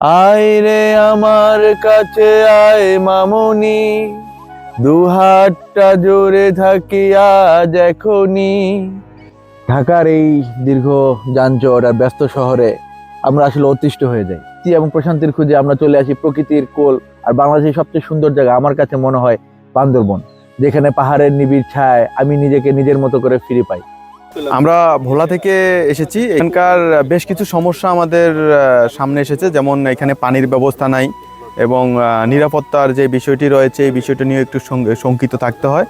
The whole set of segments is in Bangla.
আয় রে আমার কাছে আয় মামনি। দু হাতটা জোরে থাকি আজ ঢাকার এই দীর্ঘ যানজট আর ব্যস্ত শহরে আমরা আসলে অতিষ্ঠ হয়ে যাই। এবং প্রশান্তির খুঁজে আমরা চলে আসি প্রকৃতির কোল আর বাংলাদেশের সবচেয়ে সুন্দর জায়গা আমার কাছে মনে হয় বান্দরবন, যেখানে পাহাড়ের নিবিড় ছায় আমি নিজেকে নিজের মতো করে ফিরে পাই। আমরা ভোলা থেকে এসেছি। এখানকার বেশ কিছু সমস্যা আমাদের আহ, সামনে এসেছে যেমন এখানে পানির ব্যবস্থা নাই এবং আহ, নিরাপত্তার যে বিষয়টি রয়েছে এই বিষয়টি নিয়ে একটু শঙ্কিত থাকতে হয়।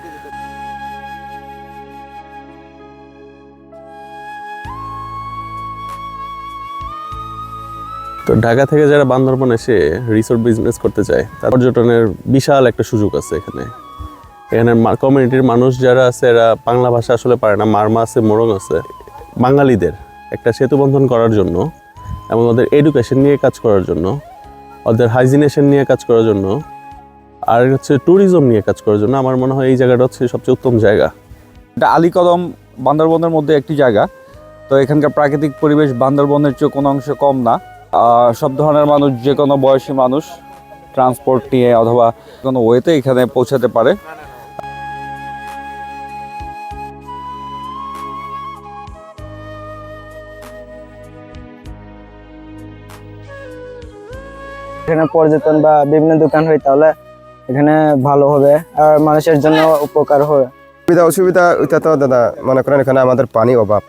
তো ঢাকা থেকে যারা বান্দরবন এসে রিসোর্ট বিজনেস করতে চায় তার পর্যটনের বিশাল একটা সুযোগ আছে এখানে। এখানে কমিউনিটির মানুষ যারা আছে, এরা বাংলা ভাষা আসলে পারে না। মারমা আছে মোরং আছে। বাঙালিদের একটা সেতু বন্ধন করার জন্য এবং ওদের এডুকেশন নিয়ে কাজ করার জন্য, ওদের হাইজিনেশন নিয়ে কাজ করার জন্য, আর হচ্ছে ট্যুরিজম নিয়ে কাজ করার জন্য আমার মনে হয় এই জায়গাটা হচ্ছে সবচেয়ে উত্তম জায়গা। এটা আলীকদম বান্দরবনের মধ্যে একটি জায়গা। তো এখানকার প্রাকৃতিক পরিবেশ বান্দরবনের চেয়ে কোনো অংশে কম না। সব ধরনের মানুষ, যে কোনো বয়সী মানুষ ট্রান্সপোর্ট নিয়ে অথবা কোনো ওয়েতে এখানে পৌঁছাতে পারে। এখানে পর্যটন বা বিভিন্ন দোকান হয় তাহলে এখানে ভালো হবে আর মানুষের জন্য উপকার হবে। সুবিধা অসুবিধা ওইটা তো দাদা মনে করেন এখানে আমাদের পানি অভাব।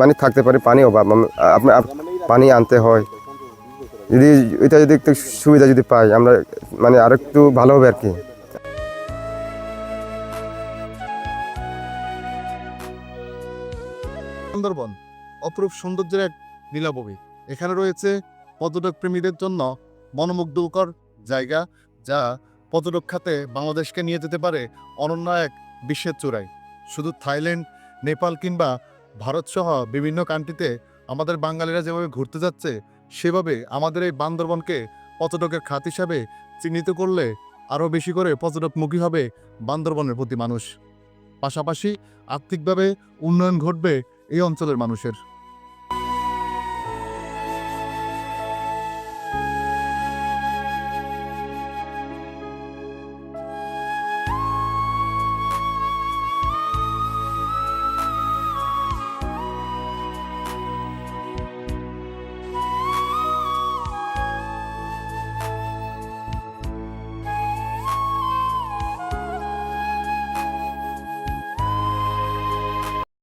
মানে থাকতে পারে পানি অভাব। আপনার পানি আনতে হয়। যদি ওইটা যদি একটু সুবিধা যদি পাই আমরা মানে আর একটু ভালো হবে আর কি। সুন্দরবন অপরূপ সৌন্দর্যের এক নীলাভূমি। এখানে রয়েছে পর্যটক প্রেমীদের জন্য মনোমুগ্ধকর জায়গা যা পর্যটক খাতে বাংলাদেশকে নিয়ে যেতে পারে অনন্য এক বিশ্বের চূড়ায়। শুধু থাইল্যান্ড, নেপাল কিংবা ভারত সহ বিভিন্ন কান্ট্রিতে আমাদের বাঙালিরা যেভাবে ঘুরতে যাচ্ছে, সেভাবে আমাদের এই বান্দরবনকে পর্যটকের খাত হিসাবে চিহ্নিত করলে আরও বেশি করে পর্যটকমুখী হবে বান্দরবনের প্রতি মানুষ। পাশাপাশি আর্থিকভাবে উন্নয়ন ঘটবে এই অঞ্চলের মানুষের।